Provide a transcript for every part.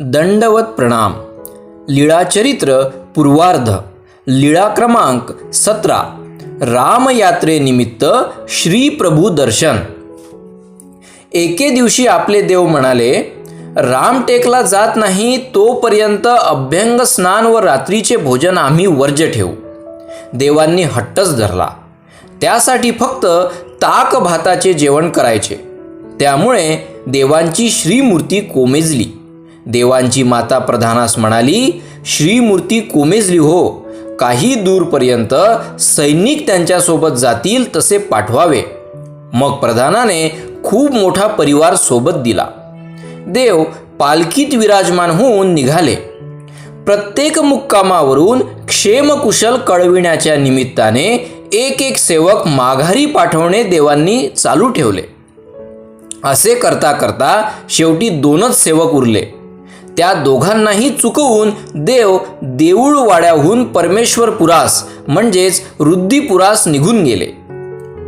दंडवत प्रणाम. लीळाचरित्र पूर्वार्ध. लीळा क्रमांक सतरा. रामयात्रेनिमित्त श्री प्रभू दर्शन. एके दिवशी आपले देव म्हणाले रामटेकला जात नाही तोपर्यंत अभ्यंग स्नान व रात्रीचे भोजन आम्ही वर्ज्य ठेवू. देवांनी हट्टच धरला. त्यासाठी फक्त ताक भाताचे जेवण करायचे. त्यामुळे देवांची श्रीमूर्ती कोमेजली. देवांची माता प्रधानास म्हणाली श्रीमूर्ती कोमेजली हो. काही दूरपर्यंत सैनिक त्यांच्यासोबत जातील तसे पाठवावे. मग प्रधानाने खूप मोठा परिवार सोबत दिला. देव पालखीत विराजमान होऊन निघाले. प्रत्येक मुक्कामावरून क्षेमकुशल कळविण्याच्या निमित्ताने एक एक सेवक माघारी पाठवणे देवांनी चालू ठेवले. असे करता करता शेवटी दोनच सेवक उरले. त्या दोघांनाही चुकवून देव देऊळवाड्याहून परमेश्वरपुरास म्हणजेच रुद्दीपुरास निघून गेले.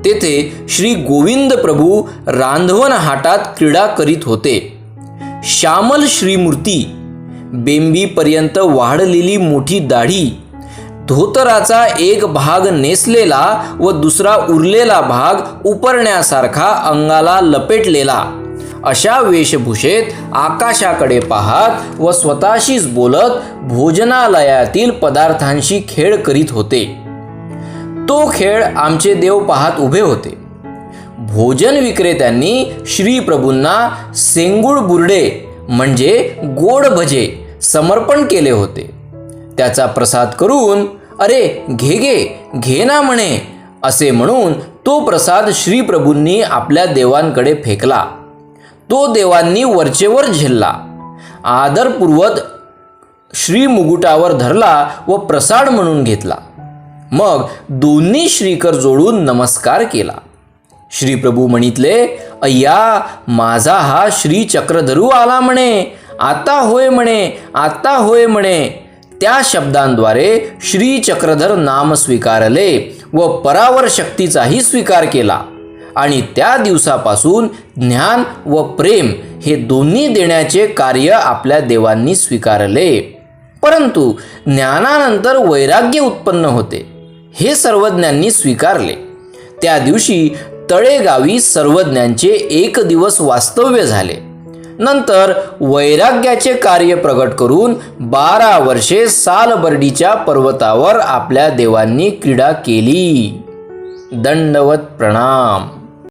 तेथे श्री गोविंद प्रभू रांधवन हाटात क्रीडा करीत होते. श्यामल श्रीमूर्ती बेंबीपर्यंत वाढलेली मोठी दाढी धोतराचा एक भाग नेसलेला व दुसरा उरलेला भाग उपरण्यासारखा अंगाला लपेटलेला. अशा वेशभूषेत आकाशाकडे पाहत व स्वतःशीच बोलत भोजनालयातील पदार्थांशी खेळ करीत होते. तो खेळ आमचे देव पाहत उभे होते. भोजन विक्रेत्यांनी श्रीप्रभूंना सेंगुळ बुरडे म्हणजे गोड भजे समर्पण केले होते. त्याचा प्रसाद करून अरे घे घे घे ना म्हणे असे म्हणून तो प्रसाद श्रीप्रभूंनी आपल्या देवांकडे फेकला. तो देवांनी वरचेवर झेलला. आदरपूर्वक श्री मुकुटावर धरला व प्रसाद म्हणून घेतला. मग दोन्ही श्रीकर जोडून नमस्कार केला. श्रीप्रभू म्हणितले अय्या माझा हा श्री चक्रधरू आला म्हणे. आता होय म्हणे आता होय म्हणे. त्या शब्दांद्वारे श्री चक्रधर नाम स्वीकारले व परावर शक्तीचाही स्वीकार केला. आणि त्या दिवसापासून ज्ञान व प्रेम हे दोन्ही देण्याचे कार्य आपल्या देवांनी स्वीकारले. परंतु ज्ञानानंतर वैराग्य उत्पन्न होते हे सर्वज्ञांनी स्वीकारले. त्या दिवशी तळेगावी सर्वज्ञांचे एक दिवस वास्तव्य झाले. नंतर वैराग्याचे कार्य प्रगट करून बारा वर्षे सालबर्डीच्या पर्वतावर आपल्या देवांनी क्रीडा केली. दंडवत प्रणाम.